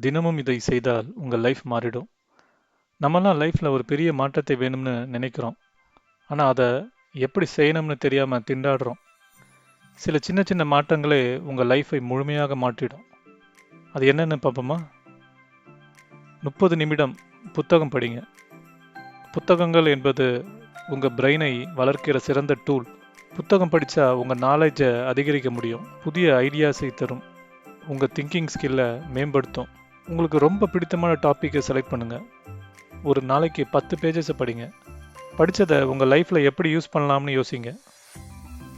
தினமும் இதை செய்தால் உங்கள் லைஃப் மாறிடும். நம்மலாம் லைஃப்பில் ஒரு பெரிய மாற்றத்தை வேணும்னு நினைக்கிறோம். ஆனால் அதை எப்படி செய்யணும்னு தெரியாமல் திண்டாடுறோம். சில சின்ன சின்ன மாற்றங்களே உங்கள் லைஃப்பை முழுமையாக மாற்றிடும். அது என்னென்னு பார்ப்போமா? முப்பது நிமிடம் புத்தகம் படிங்க. புத்தகங்கள் என்பது உங்கள் பிரெயினை வளர்க்கிற சிறந்த டூல் புத்தகம் படித்தா உங்கள் நாலேஜை அதிகரிக்க முடியும். புதிய ஐடியாஸை தரும். உங்கள் திங்கிங் ஸ்கில்லை மேம்படுத்தும். உங்களுக்கு ரொம்ப பிடித்தமான டாப்பிக்கை செலக்ட் பண்ணுங்கள் ஒரு நாளைக்கு பத்து பேஜஸை படிங்க. படித்ததை உங்கள் லைஃப்பில் எப்படி யூஸ் பண்ணலாம்னு யோசிங்க.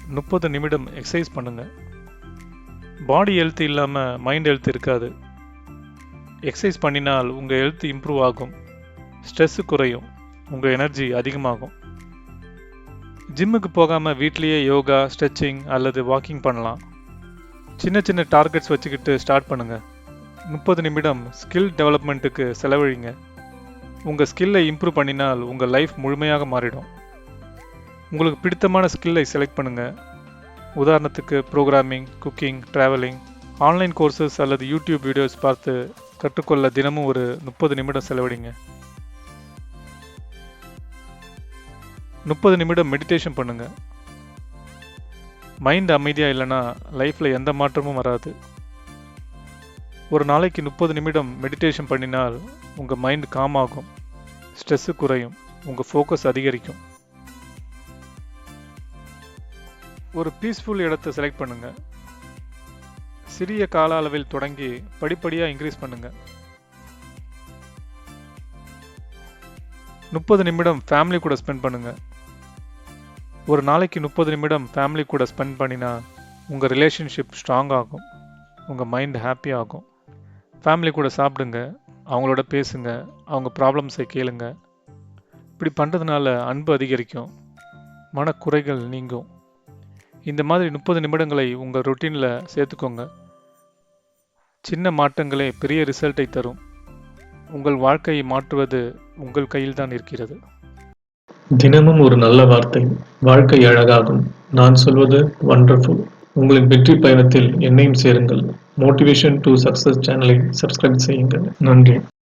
முப்பது நிமிடம் எக்ஸசைஸ் பண்ணுங்கள் பாடி ஹெல்த் இல்லாமல் மைண்ட் ஹெல்த் இருக்காது. எக்ஸசைஸ் பண்ணினால் உங்கள் ஹெல்த் இம்ப்ரூவ் ஆகும். ஸ்ட்ரெஸ்ஸு குறையும். உங்கள் எனர்ஜி அதிகமாகும். ஜிம்முக்கு போகாமல் வீட்லேயே யோகா ஸ்ட்ரெச்சிங் அல்லது வாக்கிங் பண்ணலாம். சின்ன சின்ன டார்கெட்ஸ் வச்சுக்கிட்டு ஸ்டார்ட் பண்ணுங்கள் முப்பது நிமிடம் ஸ்கில் டெவலப்மெண்ட்டுக்கு செலவழிங்க. உங்கள் ஸ்கில்லை இம்ப்ரூவ் பண்ணினால் உங்கள் லைஃப் முழுமையாக மாறிடும். உங்களுக்கு பிடித்தமான ஸ்கில்லை செலக்ட் பண்ணுங்கள் உதாரணத்துக்கு programming cooking travelling online courses அல்லது யூடியூப் வீடியோஸ் பார்த்து கற்றுக்கொள்ள தினமும் ஒரு முப்பது நிமிடம் செலவழிங்க. முப்பது நிமிடம் மெடிடேஷன் பண்ணுங்கள் மைண்ட் அமைதியாக இல்லைன்னா லைஃப்பில் எந்த மாற்றமும் வராது. ஒரு நாளைக்கு முப்பது நிமிடம் மெடிடேஷன் பண்ணினால் உங்கள் மைண்ட் காம் ஆகும். ஸ்ட்ரெஸ்ஸு குறையும். உங்கள் ஃபோக்கஸ் அதிகரிக்கும். ஒரு பீஸ்ஃபுல் இடத்தை செலக்ட் பண்ணுங்கள் சிறிய கால அளவில் தொடங்கி படிப்படியாக இன்க்ரீஸ் பண்ணுங்கள் முப்பது நிமிடம் ஃபேமிலி கூட ஸ்பெண்ட் பண்ணுங்கள் ஒரு நாளைக்கு முப்பது நிமிடம் ஃபேமிலி கூட ஸ்பெண்ட் பண்ணினா உங்கள் ரிலேஷன்ஷிப் ஸ்ட்ராங் ஆகும். உங்கள் மைண்ட் ஹாப்பி ஆகும். ஃபேமிலி கூட சாப்பிடுங்க அவங்களோட பேசுங்க அவங்க ப்ராப்ளம்ஸை கேளுங்க. இப்படி பண்ணுறதுனால அன்பு அதிகரிக்கும் மனக்குறைகள் நீங்கும். இந்த மாதிரி முப்பது நிமிடங்களை உங்கள் ரொட்டீனில் சேர்த்துக்கோங்க. சின்ன மாற்றங்களே பெரிய ரிசல்ட்டை தரும். உங்கள் வாழ்க்கையை மாற்றுவது உங்கள் கையில் தான் இருக்கிறது. தினமும் ஒரு நல்ல வார்த்தை வாழ்க்கை அழகாகும். நான் சொல்வது வண்டர்ஃபுல் உங்களின் வெற்றி பயணத்தில் என்னையும் சேருங்கள். மோட்டிவேஷன் டு சக்சஸ் சேனலை சப்ஸ்கிரைப் செய்யுங்கள் நன்றி